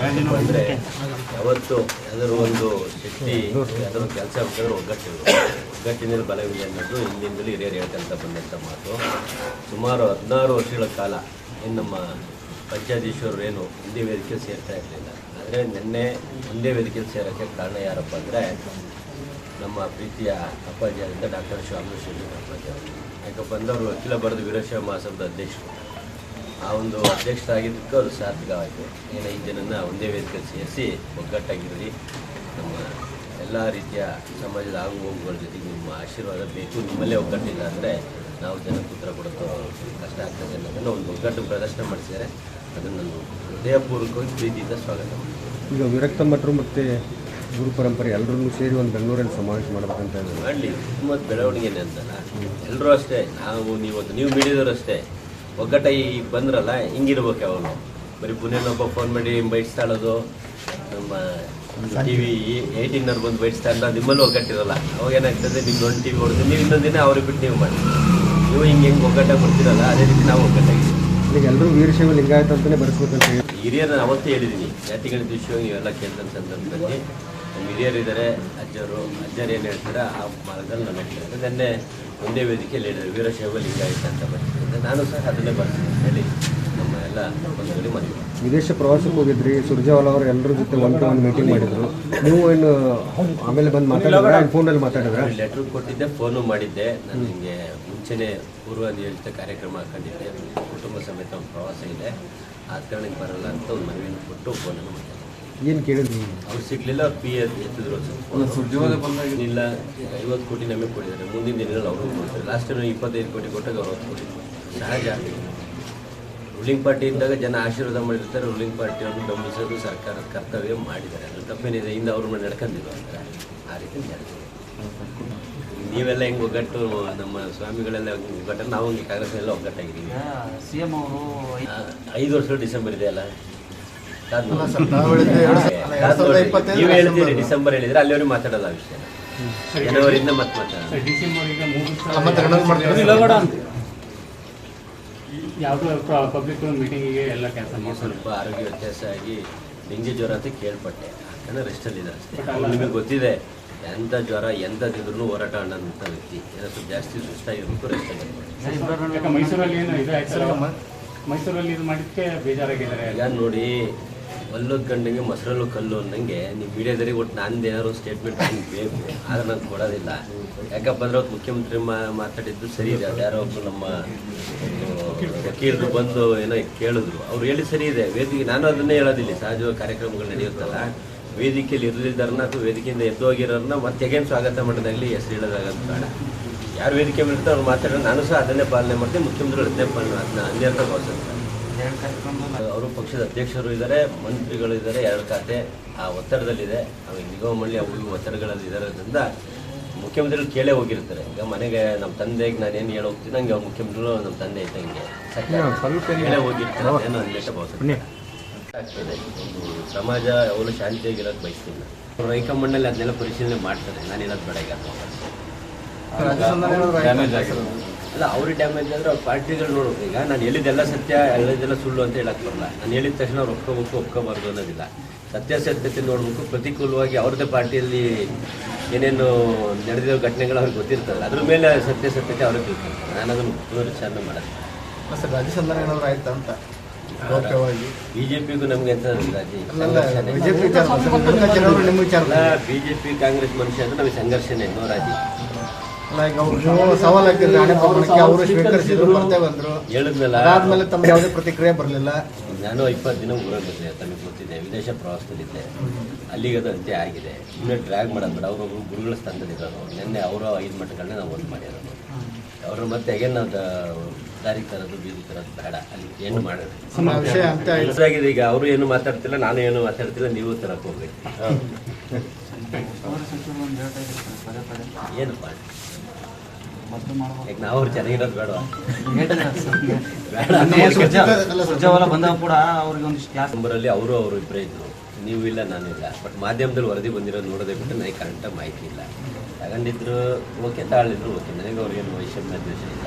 ಅಂದರೆ ಯಾವತ್ತು ಯಾವ್ದಾದ್ರು ಒಂದು ಶಕ್ತಿ ಅದರ ಕೆಲಸ ಬೇಕಾದ್ರೆ ಒಗ್ಗಟ್ಟಿರು ಒಗ್ಗಟ್ಟಿನಲ್ಲಿ ಬಲವಿದೆ ಅನ್ನೋದು ಹಿಂದಿಂದಲೂ ಹಿರಿಯರು ಹೇಳ್ಕೊಂತ ಬಂದಂಥ ಮಾತು. ಸುಮಾರು ಹದಿನಾರು ವರ್ಷಗಳ ಕಾಲ ಏನು ನಮ್ಮ ಪಂಚಾಯತೀಶ್ವರರು ಏನು ಒಂದೇ ವೇದಿಕೆ ಸೇರ್ತಾ ಇರಲಿಲ್ಲ. ಆದರೆ ನಿನ್ನೆ ಒಂದೇ ವೇದಿಕೆ ಸೇರೋಕ್ಕೆ ಕಾರಣ ಯಾರಪ್ಪ ಅಂದರೆ ನಮ್ಮ ಪ್ರೀತಿಯ ಅಪ್ಪಾಜಿಯಾದಂಥ ಡಾಕ್ಟರ್ ಶಿವಾಮಿ ಶೆಟ್ಟಿ ಅಪ್ಪಾಜಿ ಅವರು. ಯಾಕಪ್ಪ ಅಂದ್ರೆ ಅವರು ಅಖಿಲ ಭಾರತ ವೀರಶೈವ ಮಹಾಸಭದ ಅಧ್ಯಕ್ಷರು. ಆ ಒಂದು ಅಧ್ಯಕ್ಷರಾಗಿದ್ದಕ್ಕೂ ಅದು ಸಾರ್ಥಕವಾಯಿತು ಏನು ಐದು ಜನನ ಒಂದೇ ವೇದಿಕೆ ಸೇರಿಸಿ ಒಗ್ಗಟ್ಟಾಗಿರಲಿ ನಮ್ಮ ಎಲ್ಲ ರೀತಿಯ ಸಮಾಜದ ಆಗು ಹೋಗುಗಳ ಜೊತೆಗೆ ನಿಮ್ಮ ಆಶೀರ್ವಾದ ಬೇಕು. ನಿಮ್ಮಲ್ಲೇ ಒಗ್ಗಟ್ಟಿಲ್ಲ ಅಂದರೆ ನಾವು ಜನಕ್ಕೆ ಉತ್ತರ ಕೊಡೋದು ಕಷ್ಟ ಆಗ್ತದೆ ಅನ್ನೋದನ್ನು ಒಂದು ಒಗ್ಗಟ್ಟು ಪ್ರದರ್ಶನ ಮಾಡಿಸಿದ್ದಾರೆ. ಅದನ್ನು ನಾನು ಹೃದಯಪೂರ್ವಕವಾಗಿ ಪ್ರೀತಿಯಿಂದ ಸ್ವಾಗತ ಮಾಡ್ತೀನಿ. ಈಗ ವಿರಕ್ತ ಮಠರು ಮತ್ತು ಗುರು ಪರಂಪರೆ ಎಲ್ಲರನ್ನೂ ಸೇರಿ ಒಂದು ಬೆಂಗಳೂರಲ್ಲಿ ಸಮಾವೇಶ ಮಾಡಬೇಕಂತ ಹೇಳಿ ಮಾಡಲಿ ತುಂಬ ಬೆಳವಣಿಗೆನೇ ಅಂತಲ್ಲ. ಎಲ್ಲರೂ ಅಷ್ಟೇ. ನಾವು ನೀವು ನೀವು ಮೀಡಿಯಾದವರು ಅಷ್ಟೇ. ಒಗ್ಗಟ್ಟಾಗಿ ಬಂದ್ರಲ್ಲ ಹಿಂಗಿರ್ಬೇಕು ಯಾವಾಗ ಬರೀ ಪುಣ್ಯನೊಬ್ಬ ಫೋನ್ ಮಾಡಿ ಬೈಟ್ಸ್ತಾ ನಮ್ಮ ಟಿ ವಿ ಏಯ್ಟೀನವ್ರು ಬಂದು ಬೈಟ್ಸ್ತಾ ಇಲ್ಲ ನಿಮ್ಮಲ್ಲೂ ಒಗ್ಗಟ್ಟಿರಲ್ಲ. ಅವಾಗ ಏನಾಗ್ತದೆ ನಿಮ್ಮ ಒಂದು ಟಿ ವಿ ಹೊಡೆದು ನೀವು ಇನ್ನೊಂದು ದಿನ ಅವ್ರಿಗೆ ಬಿಟ್ಟು ನೀವು ಮಾಡಿ. ನೀವು ಹಿಂಗೆ ಹೆಂಗೆ ಒಗ್ಗಟ್ಟಾಗಿ ಬರ್ತೀರಲ್ಲ ಅದೇ ರೀತಿ ನಾವು ಒಗ್ಗಟ್ಟಾಗಿ. ಈಗ ಎಲ್ಲರೂ ವೀರಶೈವ ಲಿಂಗಾಯತ ಅಂತಲೇ ಬರೆಸ್ಬೇಕಂತ ಹೇಳಿ. ಹಿರಿಯರನ್ನ ಅವತ್ತೇ ಹೇಳಿದ್ದೀನಿ ಜಾತಿಗಳ ವಿಷಯವಾಗಿ ಇವೆಲ್ಲ ಕೇಳಿದ ಸಂದರ್ಭದಲ್ಲಿ. ಹಿರಿಯರಿದ್ದಾರೆ ಅಜ್ಜರು ಅಜ್ಜರು ಏನು ಹೇಳ್ತಾರೆ ಆ ಮಾರ್ಗದಲ್ಲಿ ನಾನು ಹೇಳ್ತಾರೆ ನೆನ್ನೆ ಒಂದೇ ವೇದಿಕೆಯಲ್ಲಿ ಹೇಳಿದ್ರು ವೀರಶೈವ ಲಿಂಗಾಯತ ಅಂತ ಬರ್ತಿದ್ದೆ ನಾನು ಸಹ ಅದನ್ನೇ ಬರ್ತೀನಿ ಹೇಳಿ ನಮ್ಮ ಎಲ್ಲ ಬಂಧುಗಳಿಗೆ ಮನವಿ ಮಾಡ್ತೀನಿ. ವಿದೇಶ ಪ್ರವಾಸಕ್ಕೆ ಹೋಗಿದ್ರಿ ಸುರ್ಜೇವಾಲ ಅವರು ಎಲ್ಲರ ಜೊತೆ ಒನ್ ಟು ಒನ್ ಮೀಟಿಂಗ್ ಮಾಡಿದ್ರು. ನೀವು ಏನು ಆಮೇಲೆ ಬಂದು ಮಾತಾಡಿದ್ರೆ? ಫೋನಲ್ಲಿ ಮಾತಾಡಿದ್ರೆ? ಲೆಟ್ರ್ ಕೊಟ್ಟಿದ್ದೆ ಫೋನು ಮಾಡಿದ್ದೆ. ನಾನು ನಿಮಗೆ ಮುಂಚೆನೇ ಪೂರ್ವ ನಿಯೋಜಿತ ಕಾರ್ಯಕ್ರಮ ಹಾಕೊಂಡಿದ್ದೆ. ಕುಟುಂಬ ಸಮೇತ ಒಂದು ಪ್ರವಾಸ ಇದೆ. ಆ ಕಾರಣಕ್ಕೆ ಬರಲ್ಲ ಅಂತ ಒಂದು ಮನವಿಯನ್ನು ಕೊಟ್ಟು ಫೋನನ್ನು ಮಾಡಿದ್ದೆ ಏನು ಕೇಳಿದ್ರಿ? ಅವ್ರು ಸಿಗ್ಲಿಲ್ಲ ಪಿ ಎಸ್ ಎತ್ತಿದ್ರು ಇಲ್ಲ ಐವತ್ತು ಕೋಟಿ ನಮಗೆ ಕೊಟ್ಟಿದ್ದಾರೆ. ಮುಂದಿನ ದಿನಗಳಲ್ಲಿ ಅವರು ಕೊಡ್ತಾರೆ. ಲಾಸ್ಟ್ ಟೈಮ್ ಇಪ್ಪತ್ತೈದು ಕೋಟಿ ಕೊಟ್ಟಾಗ ಅವ್ರು ಹತ್ತು ಕೋಟಿ ಸಹಜ. ರೂಲಿಂಗ್ ಪಾರ್ಟಿ ಇದ್ದಾಗ ಜನ ಆಶೀರ್ವಾದ ಮಾಡಿರ್ತಾರೆ. ರೂಲಿಂಗ್ ಪಾರ್ಟಿಯನ್ನು ಬೆಂಬಲಿಸೋದು ಸರ್ಕಾರದ ಕರ್ತವ್ಯ ಮಾಡಿದ್ದಾರೆ. ಅದು ತಪ್ಪೇನಿದೆ ಹಿಂದೆ ಅವ್ರ ಮೇಲೆ ನಡ್ಕೊಂಡಿದ್ರು ಅಂತಾರೆ ಆ ರೀತಿ ನಡೆದಿದೆ. ನೀವೆಲ್ಲ ಹೆಂಗೆ ಒಗ್ಗಟ್ಟು ನಮ್ಮ ಸ್ವಾಮಿಗಳೆಲ್ಲ ಒಗ್ಗಟ್ಟು ನಾವು ಹಂಗೆ ಕಾಂಗ್ರೆಸ್ನೆಲ್ಲ ಒಗ್ಗಟ್ಟಾಗಿದ್ದೀವಿ. ಸಿ ಎಂ ಅವರು ಐದು ವರ್ಷ ಡಿಸೆಂಬರ್ ಇದೆ ಅಲ್ಲ ಕಾದ್ ನೋಡಿ. ಸರ್, ನಾವು ಹೇಳ್ತೀರಿ ಡಿಸೆಂಬರ್. ಹೇಳಿದ್ರೆ ಅವ್ರಿಗೆ ಮಾತಾಡೋದು ಆ ವಿಷಯ. ಜನವರಿಯಿಂದ ಮತ್ತೆ ಮಾತಾಡೋದು. ಡಿಸೆಂಬರಿಗೆ ಮೂರು ಮತ್ತೆ ರೆನೋವೇಟ್ ಮಾಡ್ತೀವಿ. ಯಾವುದೋ ಪಬ್ಲಿಕ್ ಮೀಟಿಂಗಿಗೆ ಎಲ್ಲ ಕೆಲಸ ಸ್ವಲ್ಪ ಆರೋಗ್ಯ ವ್ಯತ್ಯಾಸ ಆಗಿ ಡೆಂಗಿ ಜ್ವರ ಅಂತ ಕೇಳ್ಪಟ್ಟೆ. ಯಾಕಂದ್ರೆ ರೆಸ್ಟಲ್ಲಿದೆ ಅಷ್ಟೇ ನಿಮಗೆ ಗೊತ್ತಿದೆ ಎಂಥ ಜ್ವರ ಎಂಥದಿದ್ರು ಹೋರಾಟ ಅನ್ನೋಂಥ ವ್ಯಕ್ತಿ. ಏನೋ ಸ್ವಲ್ಪ ಜಾಸ್ತಿ ಸುಸ್ತಾಗಿರ್ಬೇಕು ರೆಸ್ಟಲ್ಲಿ ಮೈಸೂರಲ್ಲಿ ಏನು ಇದು ಆಯ್ತಲ್ಲ. ಮೈಸೂರಲ್ಲಿ ಇದು ಮಾಡಿದ್ದಕ್ಕೆ ಬೇಜಾರಾಗಿದ್ದಾರೆ. ಈಗ ನೋಡಿ ಒಲ್ಲದ ಕಂಡಂಗೆ ಮೊಸರಲ್ಲು ಕಲ್ಲು ಅನ್ನಂಗೆ ನೀವು ಮೀಡಿಯಾದಲ್ಲಿ ಒಟ್ಟು ನಂದು ಏನಾದ್ರು ಸ್ಟೇಟ್ಮೆಂಟ್ ನಂಗೆ ಬೇಕು ಆದ್ರೆ ನಾನು ಕೊಡೋದಿಲ್ಲ. ಯಾಕಪ್ಪ ಅಂದ್ರೆ ಅವತ್ತು ಮುಖ್ಯಮಂತ್ರಿ ಮಾತಾಡಿದ್ದು ಸರಿ ಇದೆ. ಯಾರೋ ಒಬ್ಬರು ನಮ್ಮ ವಕೀಲರು ಬಂದು ಏನೋ ಕೇಳಿದ್ರು. ಅವ್ರು ಹೇಳಿ ಸರಿ ಇದೆ. ವೇದಿಕೆ, ನಾನು ಅದನ್ನೇ ಹೇಳೋದಿಲ್ಲ. ಸಹಜವಾಗಿ ಕಾರ್ಯಕ್ರಮಗಳು ನಡೆಯುತ್ತಲ್ಲ. ವೇದಿಕೆಯಲ್ಲಿ ಇರಲಿದ್ದಾರನ್ನ ಅಥವಾ ವೇದಿಕೆಯಿಂದ ಎದ್ದು ಹೋಗಿರೋರನ್ನ ಮತ್ತೆ ಹೇಗೇನು ಸ್ವಾಗತ ಮಾಡಿದಾಗಲಿ ಹೆಸರು ಹೇಳೋದಾಗಂತ ಬೇಡ. ಯಾರು ವೇದಿಕೆ ಮೇಲೆ ಅವ್ರು ಮಾತಾಡೋದು ನಾನು ಸಹ ಅದನ್ನೇ ಪಾಲನೆ ಮಾಡ್ತೀನಿ. ಮುಖ್ಯಮಂತ್ರಿಗಳು ಅದನ್ನೇ ಪಾಲನೆ ಅದನ್ನ ಅನ್ಯರ್ಥ ಭಾವಿಸುತ್ತೆ ಅವರು ಪಕ್ಷದ ಅಧ್ಯಕ್ಷರು ಇದ್ದಾರೆ ಮಂತ್ರಿಗಳು ಇದ್ದಾರೆ ಎರಡು ಖಾತೆ ಆ ಒತ್ತಡದಲ್ಲಿದೆ. ಅವಾಗ ನಿಗಮ ಮಂಡಳಿ ಅವರು ಒತ್ತಡಗಳಲ್ಲಿ ಇರೋದ್ರಿಂದ ಮುಖ್ಯಮಂತ್ರಿಗಳು ಕೇಳೇ ಹೋಗಿರ್ತಾರೆ. ಈಗ ಮನೆಗೆ ನಮ್ಮ ತಂದೆಗೆ ನಾನೇನು ಹೇಳಿ ಹೋಗ್ತೀನಿ ಹಂಗೆ ಅವ್ರ ಮುಖ್ಯಮಂತ್ರಿಗಳು ನಮ್ಮ ತಂದೆ ಇದ್ದಂಗೆ. ಕೇಳೇ ಹೋಗಿರ್ತಾರೆ ಏನೋ ಭಾವಿಸುತ್ತೆ ಆಗ್ತದೆ. ಒಂದು ಸಮಾಜ ಅವಳು ಶಾಂತಿಯಾಗಿರೋದು ಬಯಸ್ತೀನಿ ಅವ್ರು ಹೈಕಮಾಂಡಲ್ಲಿ ಅದನ್ನೆಲ್ಲ ಪರಿಶೀಲನೆ ಮಾಡ್ತಾರೆ. ನಾನು ಇರೋದು ಬೇಡ ಈಗ ಅಲ್ಲ ಅವ್ರಿಗೆ ಡ್ಯಾಮೇಜ್ ಅಂದ್ರೆ ಅವ್ರ ಪಾರ್ಟಿಗಳು ನೋಡ್ಬೇಕು. ಈಗ ನಾನು ಹೇಳಿದ್ದೆಲ್ಲ ಸತ್ಯ ಎಲ್ಲದೆಲ್ಲ ಸುಳ್ಳು ಅಂತ ಹೇಳಕ್ ಬರಲ್ಲ. ನಾನು ಹೇಳಿದ ತಕ್ಷಣ ಅವ್ರು ಒಪ್ಕೋಬೇಕು ಒಪ್ಕೋಬಾರ್ದು ಅನ್ನೋದಿಲ್ಲ. ಸತ್ಯಾಸತ್ಯತೆ ನೋಡ್ಬೇಕು ಪ್ರತಿಕೂಲವಾಗಿ ಅವ್ರದ್ದೇ ಪಾರ್ಟಿಯಲ್ಲಿ ಏನೇನು ನಡೆದಿರೋ ಘಟನೆಗಳು ಅವ್ರಿಗೆ ಗೊತ್ತಿರ್ತದೆ ಅದ್ರ ಮೇಲೆ ಸತ್ಯಾಸತ್ಯತೆ ಅವ್ರಿಗೆ ತಿಳ್ಕೊಳ್ತಾರೆ. ನಾನು ಅದನ್ನು ಪುನರುಚ್ಚಾರಣೆ ಮಾಡೋದು ಬಿಜೆಪಿಗೂ ಏನಾದ್ರು ಆಯ್ತಾ ಅಂತ? ಗೌಪ್ಯವಾಗಿ? ಬಿ ಜೆ. ಪಿಗೂ ನಮ್ಗೆ ಎಂತ ಬಿಜೆಪಿ ಕಾಂಗ್ರೆಸ್ ಮನುಷ್ಯ ಅಂದ್ರೆ ನಮಗೆ ಸಂಘರ್ಷನೇ ನೋ ರಾಜಿ. ಈಗ ಅವ್ರು ನೀವು ಸವಾಲ್ ಹಾಕಿದ್ರೆ ಹಣೆ ಪ್ರಮಾಣಕ್ಕೆ ಅವರು ಸ್ವೀಕರಿಸಿದ್ರು ಬರ್ತೇವೆ ಬಂದರು ಹೇಳಿದ್ನಲ್ಲ. ಅದಾದ್ಮೇಲೆ ತಮ್ಮ ಯಾವುದೇ ಪ್ರತಿಕ್ರಿಯೆ ಬರಲಿಲ್ಲ. ನಾನು ಇಪ್ಪತ್ತು ದಿನ ಊರಲ್ಲಿದ್ದೆ ತಮಗೆ ಗೊತ್ತಿದೆ. ವಿದೇಶ ಪ್ರವಾಸದಲ್ಲಿದ್ದೆ ಅಲ್ಲಿಗೆ ಅದು ಅಂತ್ಯ ಆಗಿದೆ. ಇನ್ನೂ ಡ್ರ್ಯಾಗ್ ಮಾಡೋದು ಬೇಡ. ಅವರು ಗುರುಗಳ ಸ್ಥಾನದಲ್ಲಿರೋರು ನಿನ್ನೆ ಅವರ ಐದು ಮಠಗಳನ್ನ ನಾವು ಒಂದು ಮಾಡಿರೋದು ಅವ್ರ ಮತ್ತೆ ಅಗೇನ್ ನಾವು ದ- ದಾರಿಗೆ ತರೋದು ಬೀದಿ ತರೋದು ಬೇಡ. ಅಲ್ಲಿ ಏನು ಮಾಡೋದು. ಈಗ ಅವರು ಏನು ಮಾತಾಡ್ತಿಲ್ಲ ನಾನು ಏನು ಮಾತಾಡ್ತಿಲ್ಲ ನೀವು ತರಕ್ಕೆ ಹೋಗ್ಬೇಕು. ಒಂದು ಏನಪ್ಪ ಈಗ ನಾವು ಅವ್ರು ಚೆನ್ನಾಗಿರೋದು ಬೇಡ. ಬೇಡ. ಬಂದಾಗ ಕೂಡ ಅವ್ರಿಗೆ ಒಂದಿಷ್ಟು ಗ್ಯಾಸ್ ನಂಬರಲ್ಲಿ ಅವರು ಅವರು ಇಬ್ಬರೇ ಇದ್ರು. ನೀವು ಇಲ್ಲ ನಾನು ಇಲ್ಲ. ಬಟ್ ಮಾಧ್ಯಮದಲ್ಲಿ ವರದಿ ಬಂದಿರೋದು ನೋಡೋದೇ ಬಿಟ್ಟು ನನಗೆ ಕರೆಕ್ಟಾಗಿ ಮಾಹಿತಿ ಇಲ್ಲ. ತಗೊಂಡಿದ್ರು ಓಕೆ ತಾಳಿದ್ರು ಓಕೆ ನನಗೆ ಅವ್ರಿಗೇನು ವೈಷಮ್ಯ ದ್ವೇಷ ಇಲ್ಲ.